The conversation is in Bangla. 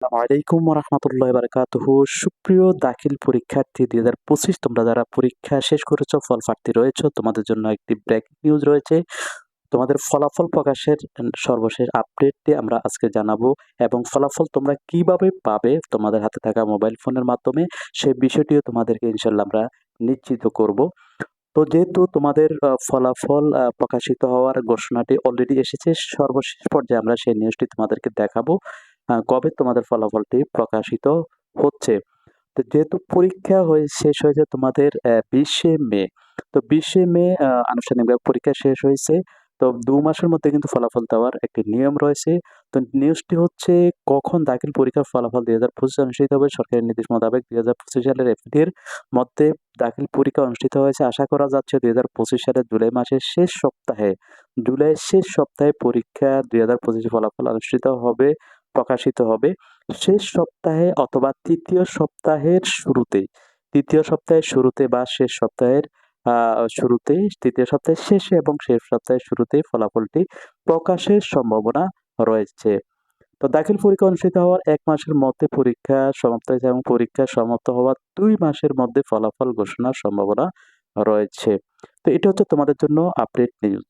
আলাইকুম রহমতুল্লাহ বারকাতুহ সুপ্রিয় দাখিল পরীক্ষার্থী, দুই হাজার পঁচিশ, তোমরা যারা পরীক্ষা শেষ করেছ ফল প্রার্থী রয়েছে, তোমাদের জন্য একটি ব্রেকিং নিউজ রয়েছে। তোমাদের ফলাফল প্রকাশের সর্বশেষ আপডেটটি আমরা আজকে জানাব এবং ফলাফল তোমরা কীভাবে পাবে তোমাদের হাতে থাকা মোবাইল ফোনের মাধ্যমে সেই বিষয়টিও তোমাদেরকে ইনশাল্লাহ আমরা নিশ্চিত করব। তো যেহেতু তোমাদের ফলাফল প্রকাশিত হওয়ার ঘোষণাটি অলরেডি এসেছে, সর্বশেষ পর্যায়ে আমরা সেই নিউজটি তোমাদেরকে দেখাবো। কবে তোমাদের ফলাফলটি প্রকাশিত হচ্ছে? তো যেহেতু পরীক্ষা হয়ে শেষ হয়েছে তোমাদের বিশে মে, তো বিশে মে আনুষ্ঠানিকভাবে পরীক্ষা শেষ হয়েছে। তো দু মাসের মধ্যে কিন্তু ফলাফল দেওয়ার একটি নিয়ম রয়েছে। তো নিউজটি হচ্ছে কখন দাখিল পরীক্ষার ফলাফল দুই হাজার পঁচিশে অনুষ্ঠিত হবে। সরকারি নির্দেশ মোতাবেক দুই হাজার পঁচিশ সালের এপ্রিলের মধ্যে দাখিল পরীক্ষা অনুষ্ঠিত হয়েছে। আশা করা যাচ্ছে দুই হাজার পঁচিশ সালের জুলাই মাসের শেষ সপ্তাহে, জুলাইয়ের শেষ সপ্তাহে পরীক্ষা দুই হাজার পঁচিশে ফলাফল অনুষ্ঠিত হবে। প্রকাশিত হবে শেষ সপ্তাহে অথবা তৃতীয় সপ্তাহের শুরুতে। তৃতীয় সপ্তাহের শুরুতে বা শেষ সপ্তাহের শুরুতে, তৃতীয় সপ্তাহের শেষে এবং শেষ সপ্তাহের শুরুতে ফলাফলটি প্রকাশের সম্ভাবনা রয়েছে। তো দাখিল পরীক্ষা অনুষ্ঠিত হওয়ার এক মাসের মধ্যে পরীক্ষা সমাপ্ত হয়েছে এবং পরীক্ষা সমাপ্ত হওয়ার দুই মাসের মধ্যে ফলাফল ঘোষণার সম্ভাবনা রয়েছে। তো এটা হচ্ছে তোমাদের জন্য আপডেট নিউজ